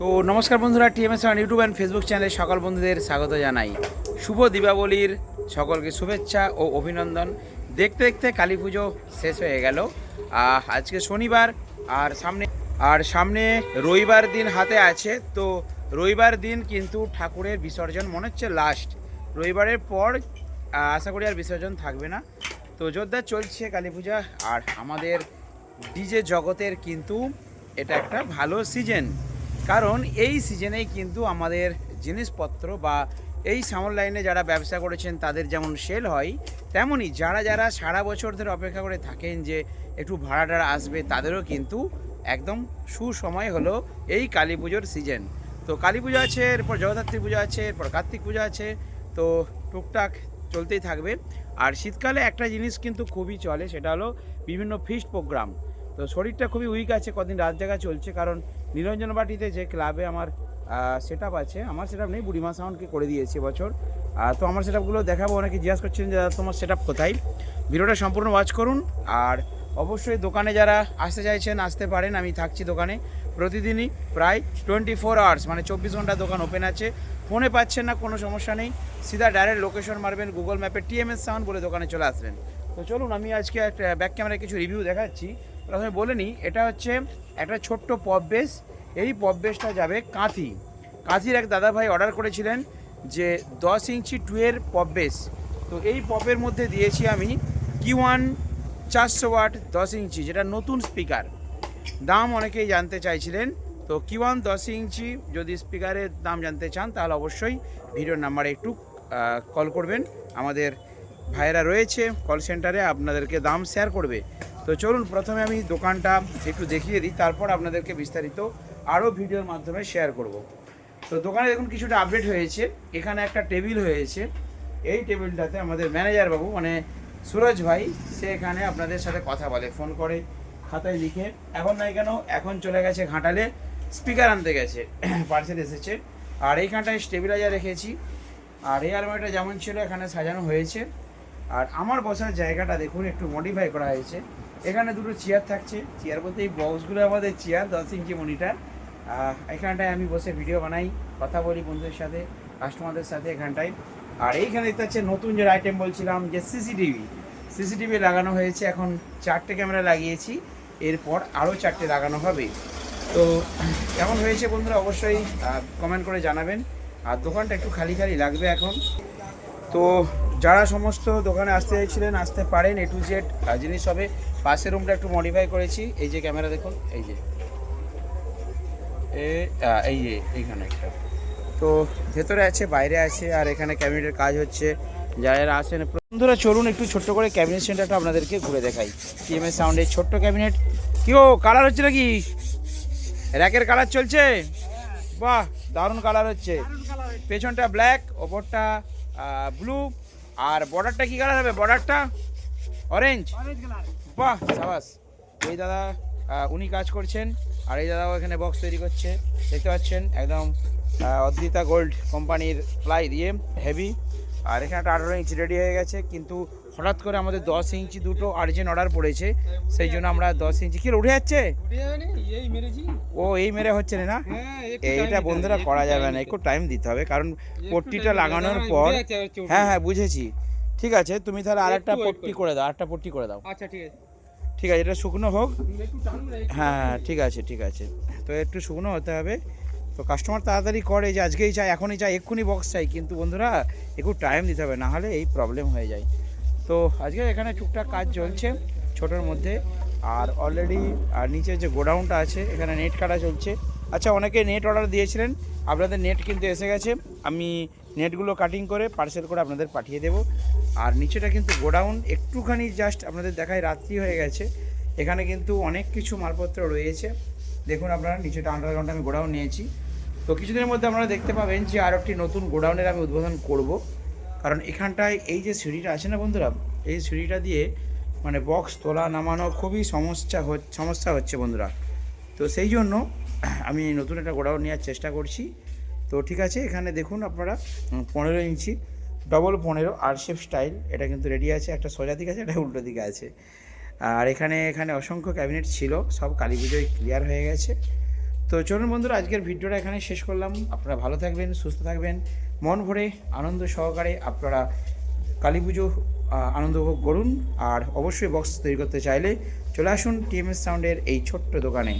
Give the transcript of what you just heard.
তো নমস্কার বন্ধুরা, TMS one YouTube and Facebook চ্যানেলে সকল বন্ধুদের স্বাগত জানাই। শুভ দীপাবলির সকলকে শুভেচ্ছা ও অভিনন্দন। দেখতে দেখতে কালী পুজো শেষ হয়ে গেল। আজকে শনিবার, আর সামনে আর সামনে রবিবার দিন হাতে আছে। তো রবিবার দিন কিন্তু ঠাকুরের বিসর্জন মনে হচ্ছে লাস্ট রবিবারের পর আশা করি আর বিসর্জন থাকবে না। তো জোরদার চলছে কালী পূজা, আর আমাদের ডিজে জগতের কিন্তু এটা একটা ভালো সিজন কারণ এই সিজনেই কিন্তু আমাদের জিনিসপত্র বা এই সামর লাইনে যারা ব্যবসা করেছেন, তাদের যেমন সেল হয় তেমনই যারা যারা সারা বছর ধরে অপেক্ষা করে থাকেন যে একটু ভাড়া টাড়া আসবে, তাদেরও কিন্তু একদম সুসময় হলো এই কালী পুজোর সিজন। তো কালী পুজো আছে, এরপর জগদ্ধাত্রী পুজো আছে, এরপর কার্তিক পুজো আছে, তো টুকটাক চলতেই থাকবে। আর শীতকালে একটা জিনিস কিন্তু খুবই চলে, সেটা হলো বিভিন্ন ফিস্ট প্রোগ্রাম তো শরীরটা খুবই উইক আছে, কদিন রাত জায়গা চলছে, কারণ নিরঞ্জন বাটিতে যে ক্লাবে আমার সেট আছে, আমার সেট নেই, বুড়িমা সাউন্ডকে করে দিয়েছে বছর। তো আমার সেট আপগুলো দেখাবো, অনেকে জিজ্ঞাসা করছেন যে তোমার সেট কোথায়? ভিডিওটা সম্পূর্ণ ওয়াচ করুন, আর অবশ্যই দোকানে যারা আসতে চাইছেন, আসতে পারেন, আমি থাকছি দোকানে। প্রতিদিনই প্রায় টোয়েন্টি ফোর আওয়ার্স মানে চব্বিশ ঘণ্টা দোকান ওপেন আছে। ফোনে পাচ্ছেন না, কোনো সমস্যা নেই। সিধা ডাইরেক্ট লোকেশন মারবেন গুগল ম্যাপে টিএমএস সাউন্ড বলে দোকানে চলে আসবেন। তো চলুন, আমি আজকে একটা ব্যাক ক্যামেরায় কিছু রিভিউ দেখাচ্ছি। প্রথমে বলে নিই এটা হচ্ছে একটা ছোট্ট পপ বেস। এই পপ বেসটা যাবে কাঁথি। কাঁথির এক দাদাভাই অর্ডার করেছিলেন যে দশ ইঞ্চি টুয়ের পপ বেস। তো এই পপের মধ্যে দিয়েছি আমি কি ওয়ান চারশো ওয়াট দশ ইঞ্চি, যেটা নতুন স্পিকার। দাম অনেকেই জানতে চাইছিলেন। তো কি ওয়ান দশ ইঞ্চি যদি স্পিকারের দাম জানতে চান, তাহলে অবশ্যই ভিডিওর নাম্বারে একটু কল করবেন। আমাদের ভাইয়েরা রয়েছে কল সেন্টারে আপনাদেরকে দাম শেয়ার করবে। তো চলুন, প্রথমে আমি দোকানটা একটু দেখিয়ে দিই, তারপর আপনাদেরকে বিস্তারিত আরও ভিডিওর মাধ্যমে শেয়ার করব। তো দোকানে দেখুন, কিছুটা আপডেট হয়েছে। এখানে একটা টেবিল হয়েছে। এই টেবিলটাতে আমাদের ম্যানেজার বাবু মানে সুরজ ভাই, সে এখানে আপনাদের সাথে কথা বলে ফোন করে, খাতায় লিখে। এখন নাই কেন, এখন চলে গেছে ঘাটালে স্পিকার আনতে গেছে পার্সেল এসেছে। আর এইখানটায় স্টেবিলাইজার রেখেছি। আর এই আলমারিটা যেমন ছিল, এখানে সাজানো হয়েছে। আর আমার বসার জায়গাটা দেখুন, একটু মডিফাই করা হয়েছে। এখানে দুটো চেয়ার থাকছে। চেয়ার বলতে এই বক্সগুলো আমাদের চেয়ার দশ ইঞ্চি মনিটার এখানটায় আমি বসে ভিডিও বানাই, কথা বলি বন্ধুদের সাথে কাস্টমারদের সাথে এখানটায়। আর এইখানে দেখতে পাচ্ছেন, নতুন যে আইটেম বলছিলাম, যে সিসিটিভি সিসিটিভি লাগানো হয়েছে, এখন চারটে ক্যামেরা লাগিয়েছি। এরপর আরও চারটে লাগানো হবে। তো, কেমন হয়েছে বন্ধুরা? অবশ্যই কমেন্ট করে জানাবেন। আর দোকানটা একটু খালি খালি লাগবে এখন। তো, যারা সমস্ত দোকানে আসতে চাইছিলেন, আসতে পারেন এ টু জেড জিনিস হবে। পাশের রুমটা একটু মডিফাই করেছি। এই যে ক্যামেরা দেখুন, এই যে। এই যে, এইখানে একটা। তো ভেতরে আছে, বাইরে আছে, আর এখানে ক্যাবিনেটের কাজ হচ্ছে। যারা যারা আসেন, বন্ধুরা, চলুন একটু ছোট্ট করে ক্যাবিনেট সেন্টারটা আপনাদেরকে ঘুরে দেখাই। টিএমএস সাউন্ডের ছোট্ট ক্যাবিনেট কি ও কালার হচ্ছে নাকি? র্যাকের কালার চলছে? বাহ, দারুণ কালার হচ্ছে। পেছনটা ব্ল্যাক ওপরটা ব্লু আর বর্ডারটা কি কালার হবে? বর্ডারটা অরেঞ্জ বাহ সাবাস। এই দাদা উনি কাজ করছেন আর এই দাদাও এখানে বক্স তৈরি করছে। দেখতে পাচ্ছেন একদম অদ্রিতা গোল্ড কোম্পানির প্লাই দিয়ে হেভি আর এখানে একটা আঠারো ইঞ্চি রেডি হয়ে গেছে কিন্তু হঠাৎ করে আমাদের দশ ইঞ্চি দুটো আর্জেন্ট অর্ডার পড়েছে। সেই জন্য আমরা দশ ইঞ্চি কি উঠে যাচ্ছে? ও এই মেরে হচ্ছে না? হ্যাঁ এইটা বন্ধুরা করা যাবে না একটু টাইম দিতে হবে কারণ পট্টিটা লাগানোর পর হ্যাঁ হ্যাঁ বুঝেছি। ঠিক আছে তুমি তাহলে আরেকটা একটু পট্টি করে দাও আরেকটা পট্টি করে দাও। আচ্ছা ঠিক আছে। ঠিক আছে এটা শুকনো হোক। একটু টানুন না, একটু হ্যাঁ হ্যাঁ ঠিক আছে ঠিক আছে। তো একটু শুকনো হতে হবে। তো কাস্টমার তাড়াতাড়ি করে যে আজকেই চাই এখনই চাই এক্ষুনি বক্স চাই। কিন্তু বন্ধুরা একটু টাইম দিতে হবে না হলে এই প্রবলেম হয়ে যায়। তো আজকে এখানে টুকটাক কাজ চলছে ছোটোর মধ্যে। আর অলরেডি আর নিচে যে গোডাউনটা আছে এখানে নেট কাটা চলছে। আচ্ছা অনেকে নেট অর্ডার দিয়েছিলেন, আপনাদের নেট কিন্তু এসে গেছে। আমি নেটগুলো কাটিং করে পার্সেল করে আপনাদের পাঠিয়ে দেবো। আর নিচেটা কিন্তু গোডাউন, একটুখানি জাস্ট আপনাদের দেখায় রাত্রি হয়ে গেছে। এখানে কিন্তু অনেক কিছু মালপত্র রয়েছে। দেখুন আপনারা, নিচেটা আন্ডারগ্রাউন্ডে আমি গোডাউন নিয়েছি। তো কিছুদিনের মধ্যে আপনারা দেখতে পাবেন যে আরও একটি নতুন গোডাউনের আমি উদ্বোধন করব। কারণ এখানটায় এই যে সিঁড়িটা আছে না বন্ধুরা, এই সিঁড়িটা দিয়ে মানে বক্স তোলা, নামানো খুবই সমস্যা সমস্যা হচ্ছে বন্ধুরা। তো সেই জন্য আমি নতুন একটা গোডাউন নেওয়ার চেষ্টা করছি। তো ঠিক আছে, এখানে দেখুন আপনারা পনেরো ইঞ্চি ডবল পনেরো আর শেপ স্টাইল এটা কিন্তু রেডি আছে, একটা সোজা দিকে আছে, একটা উল্টো দিকে আছে। আর এখানে এখানে অসংখ্য ক্যাবিনেট ছিল, সব কালী পুজোয় ক্লিয়ার হয়ে গেছে। তো চলুন বন্ধুরা, আজকের ভিডিওটা এখানে শেষ করলাম। আপনারা ভালো থাকবেন, সুস্থ থাকবেন, মন ভরে আনন্দ সহকারে আপনারা কালী পুজো আনন্দ উপভোগ করুন। আর অবশ্যই বক্স তৈরি করতে চাইলে চলে আসুন টিএমএস সাউন্ডের এই ছোট্ট দোকানে।